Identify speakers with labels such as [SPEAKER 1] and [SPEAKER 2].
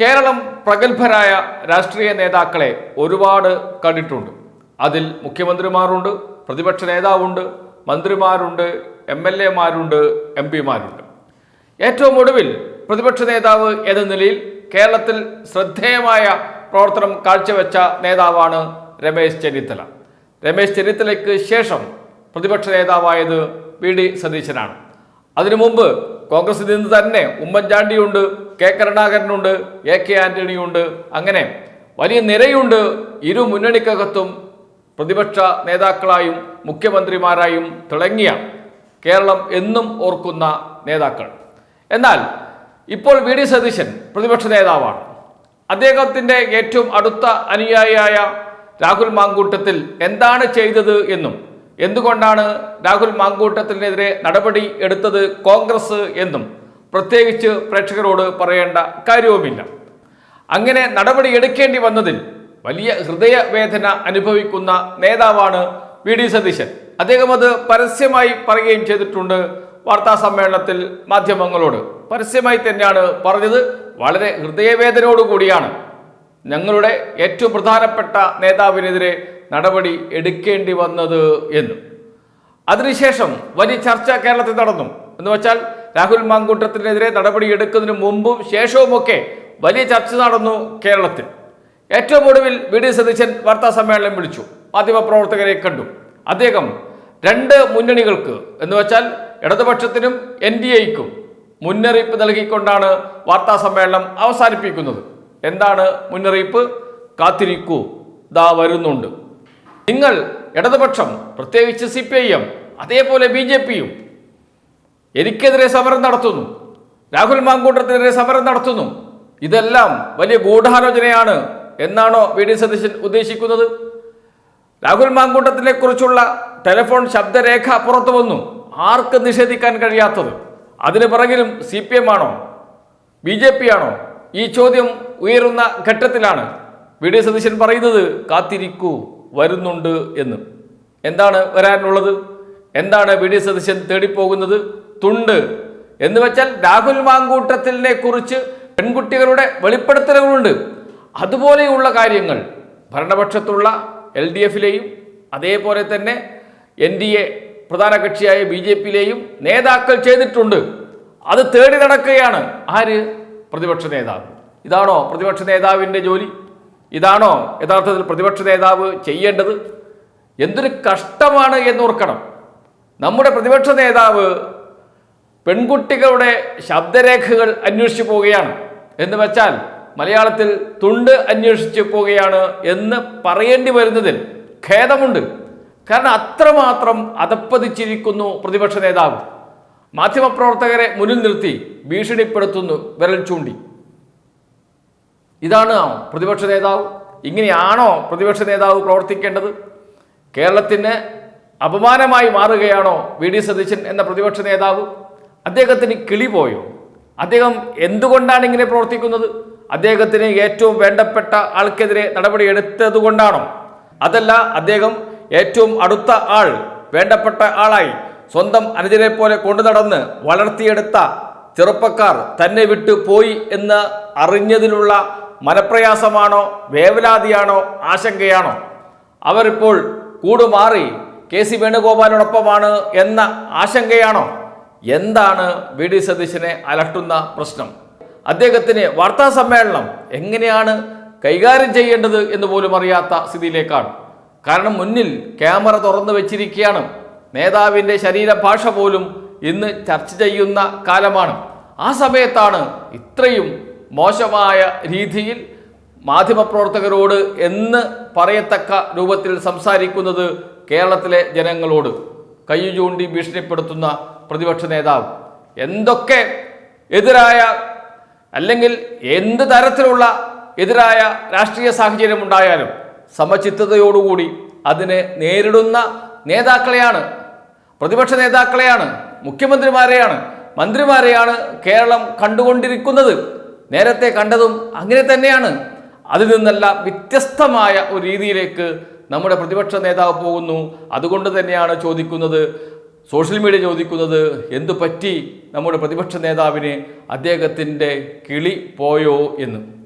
[SPEAKER 1] കേരളം പ്രഗത്ഭരായ രാഷ്ട്രീയ നേതാക്കളെ ഒരുപാട് കണ്ടിട്ടുണ്ട്. അതിൽ മുഖ്യമന്ത്രിമാരുണ്ട് പ്രതിപക്ഷ നേതാവുണ്ട് മന്ത്രിമാരുണ്ട് എം എൽ എമാരുണ്ട് എം പിമാരുണ്ട്. ഏറ്റവും ഒടുവിൽ പ്രതിപക്ഷ നേതാവ് എന്ന നിലയിൽ കേരളത്തിൽ ശ്രദ്ധേയമായ പ്രവർത്തനം കാഴ്ചവെച്ച നേതാവാണ് രമേശ് ചെന്നിത്തല. രമേശ് ചെന്നിത്തലയ്ക്ക് ശേഷം പ്രതിപക്ഷ നേതാവായത് വി ഡി സതീശനാണ്. അതിനു മുമ്പ് കോൺഗ്രസിൽ നിന്ന് തന്നെ ഉമ്മൻചാണ്ടിയുണ്ട് കെ കരുണാകരനുണ്ട് എ കെ ആന്റണിയുണ്ട് അങ്ങനെ വലിയ നിരയുണ്ട് ഇരു മുന്നണിക്കകത്തും പ്രതിപക്ഷ നേതാക്കളായും മുഖ്യമന്ത്രിമാരായും തിളങ്ങിയ കേരളം എന്നും ഓർക്കുന്ന നേതാക്കൾ. എന്നാൽ ഇപ്പോൾ വി ഡി സതീശൻ പ്രതിപക്ഷ നേതാവാണ്. അദ്ദേഹത്തിന്റെ ഏറ്റവും അടുത്ത അനുയായിയായ രാഹുൽ മാങ്കൂട്ടത്തിൽ എന്താണ് ചെയ്തത് എന്നും എന്തുകൊണ്ടാണ് രാഹുൽ മാങ്കൂട്ടത്തിനെതിരെ നടപടി എടുത്തത് കോൺഗ്രസ് എന്നും പ്രത്യേകിച്ച് പ്രേക്ഷകരോട് പറയേണ്ട കാര്യവുമില്ല. അങ്ങനെ നടപടി എടുക്കേണ്ടി വന്നതിൽ വലിയ ഹൃദയവേദന അനുഭവിക്കുന്ന നേതാവാണ് വി ഡി സതീശൻ. അദ്ദേഹം അത് പരസ്യമായി പറയുകയും ചെയ്തിട്ടുണ്ട് വാർത്താ സമ്മേളനത്തിൽ മാധ്യമങ്ങളോട്. പരസ്യമായി തന്നെയാണ് പറഞ്ഞത്. വളരെ ഹൃദയവേദനയോടുകൂടിയാണ് ഞങ്ങളുടെ ഏറ്റവും പ്രധാനപ്പെട്ട നേതാവിനെതിരെ നടപടി എടുക്കേണ്ടി വന്നത് എന്ന്. അതിനുശേഷം വലിയ ചർച്ച കേരളത്തിൽ നടന്നു. എന്ന് വെച്ചാൽ രാഹുൽ മാങ്കൂട്ടത്തിനെതിരെ നടപടി എടുക്കുന്നതിന് മുമ്പും ശേഷവുമൊക്കെ വലിയ ചർച്ച നടന്നു കേരളത്തിൽ. ഏറ്റവും ഒടുവിൽ വി ഡി സതീശൻ വാർത്താ സമ്മേളനം വിളിച്ചു. മാധ്യമപ്രവർത്തകരെ കണ്ടു. അദ്ദേഹം രണ്ട് മുന്നണികൾക്ക് എന്ന് വെച്ചാൽ ഇടതുപക്ഷത്തിനും എൻ ഡി എക്കും മുന്നറിയിപ്പ് നൽകിക്കൊണ്ടാണ് വാർത്താ സമ്മേളനം അവസാനിപ്പിക്കുന്നത്. എന്താണ് മുന്നറിയിപ്പ്? കാത്തിരിക്കൂ. ദാ വരുന്നുണ്ട്. നിങ്ങൾ ഇടതുപക്ഷം പ്രത്യേകിച്ച് സി പി ഐ എം അതേപോലെ ബി ജെ പിയും എനിക്കെതിരെ സമരം നടത്തുന്നു. രാഹുൽ മാങ്കൂട്ടത്തിനെതിരെ സമരം നടത്തുന്നു. ഇതെല്ലാം വലിയ ഗൂഢാലോചനയാണ് എന്നാണോ വി ഡി സതീശൻ ഉദ്ദേശിക്കുന്നത്? രാഹുൽ മാങ്കൂട്ടത്തിനെ കുറിച്ചുള്ള ടെലിഫോൺ ശബ്ദരേഖ പുറത്തു വന്നു. ആർക്ക് നിഷേധിക്കാൻ കഴിയാത്തത്? അതിന് പിറകിലും സി പി എം ആണോ? ബി ജെ പി ആണോ? ഈ ചോദ്യം ഉയരുന്ന ഘട്ടത്തിലാണ് വി ഡി സതീശൻ പറയുന്നത്. കാത്തിരിക്കൂ. വരുന്നുണ്ട് എന്ന്. എന്താണ് വരാനുള്ളത്? എന്താണ് വി ഡി സതീശൻ തേടിപ്പോകുന്നത്? തുണ്ട്. എന്ന് വെച്ചാൽ രാഹുൽ മാങ്കൂട്ടത്തിനെ കുറിച്ച് പെൺകുട്ടികളുടെ വെളിപ്പെടുത്തലുകളുണ്ട്. അതുപോലെയുള്ള കാര്യങ്ങൾ ഭരണപക്ഷത്തുള്ള എൽ ഡി എഫിലെയും അതേപോലെ തന്നെ എൻ ഡി എ പ്രധാന കക്ഷിയായ ബി ജെ പിയിലെയും നേതാക്കൾ ചെയ്തിട്ടുണ്ട്. അത് തേടി നടക്കുകയാണ്. ആര്? പ്രതിപക്ഷ നേതാവ്. ഇതാണോ പ്രതിപക്ഷ നേതാവിന്റെ ജോലി? ഇതാണോ യഥാർത്ഥത്തിൽ പ്രതിപക്ഷ നേതാവ് ചെയ്യേണ്ടത്? എന്തൊരു കഷ്ടമാണ് എന്നോർക്കണം. നമ്മുടെ പ്രതിപക്ഷ നേതാവ് പെൺകുട്ടികളുടെ ശബ്ദരേഖകൾ അന്വേഷിച്ചു പോവുകയാണ്. എന്ന് വെച്ചാൽ മലയാളത്തിൽ തുണ്ട് അന്വേഷിച്ചു പോവുകയാണ് എന്ന് പറയേണ്ടി വരുന്നതിൽ ഖേദമുണ്ട്. കാരണം അത്രമാത്രം അതപ്പതിച്ചിരിക്കുന്നു പ്രതിപക്ഷ നേതാവ്. മാധ്യമപ്രവർത്തകരെ മുന്നിൽ നിർത്തി ഭീഷണിപ്പെടുത്തുന്നു വിരൽ ചൂണ്ടി. ഇതാണ് പ്രതിപക്ഷ നേതാവ്. ഇങ്ങനെയാണോ പ്രതിപക്ഷ നേതാവ് പ്രവർത്തിക്കേണ്ടത്? കേരളത്തിന് അപമാനമായി മാറുകയാണോ വി ഡി സതീശൻ എന്ന പ്രതിപക്ഷ നേതാവ്? അദ്ദേഹത്തിന് കിളി പോയോ? അദ്ദേഹം എന്തുകൊണ്ടാണ് ഇങ്ങനെ പ്രവർത്തിക്കുന്നത്? അദ്ദേഹത്തിന് ഏറ്റവും വേണ്ടപ്പെട്ട ആൾക്കെതിരെ നടപടി എടുത്തതുകൊണ്ടാണോ? അതല്ല അദ്ദേഹം ഏറ്റവും അടുത്ത ആൾ വേണ്ടപ്പെട്ട ആളായി സ്വന്തം അനുജനെ പോലെ കൊണ്ടു നടന്ന് വളർത്തിയെടുത്ത ചെറുപ്പക്കാർ തന്നെ വിട്ടു പോയി എന്ന് അറിഞ്ഞതിലുള്ള മനപ്രയാസമാണോ വേവലാതിയാണോ ആശങ്കയാണോ? അവരിപ്പോൾ കൂടുമാറി കെ സി വേണുഗോപാലിനോടൊപ്പമാണ് എന്ന ആശങ്കയാണോ? എന്താണ് വി ഡി സതീശനെ അലട്ടുന്ന പ്രശ്നം? അദ്ദേഹത്തിന് വാർത്താ സമ്മേളനം എങ്ങനെയാണ് കൈകാര്യം ചെയ്യേണ്ടത് എന്ന് പോലും അറിയാത്ത സ്ഥിതിയിലേക്കാണ്. കാരണം മുന്നിൽ ക്യാമറ തുറന്നു വെച്ചിരിക്കുകയാണ്. നേതാവിന്റെ ശരീരഭാഷ പോലും ഇന്ന് ചർച്ച ചെയ്യുന്ന കാലമാണ്. ആ സമയത്താണ് ഇത്രയും മോശമായ രീതിയിൽ മാധ്യമപ്രവർത്തകരോട് എന്ന് പറയത്തക്ക രൂപത്തിൽ സംസാരിക്കുന്നത് കേരളത്തിലെ ജനങ്ങളോട് കൈ ചൂണ്ടി ഭീഷണിപ്പെടുത്തുന്ന പ്രതിപക്ഷ നേതാവ്. എന്തൊക്കെ എതിരായ അല്ലെങ്കിൽ എന്ത് തരത്തിലുള്ള എതിരായ രാഷ്ട്രീയ സാഹചര്യം ഉണ്ടായാലും സമചിത്തതയോടുകൂടി അതിനെ നേരിടുന്ന നേതാക്കളെയാണ് പ്രതിപക്ഷ നേതാക്കളെയാണ് മുഖ്യമന്ത്രിമാരെയാണ് മന്ത്രിമാരെയാണ് കേരളം കണ്ടുകൊണ്ടിരിക്കുന്നത്. നേരത്തെ കണ്ടതും അങ്ങനെ തന്നെയാണ്. അതിൽ നിന്നെല്ലാം വ്യത്യസ്തമായ ഒരു രീതിയിലേക്ക് നമ്മുടെ പ്രതിപക്ഷ നേതാവ് പോകുന്നു. അതുകൊണ്ട് തന്നെയാണ് ചോദിക്കുന്നത് സോഷ്യൽ മീഡിയ ചോദിക്കുന്നത് എന്തു പറ്റി നമ്മുടെ പ്രതിപക്ഷ നേതാവിന് അദ്ദേഹത്തിന്റെ കിളി പോയോ എന്ന്.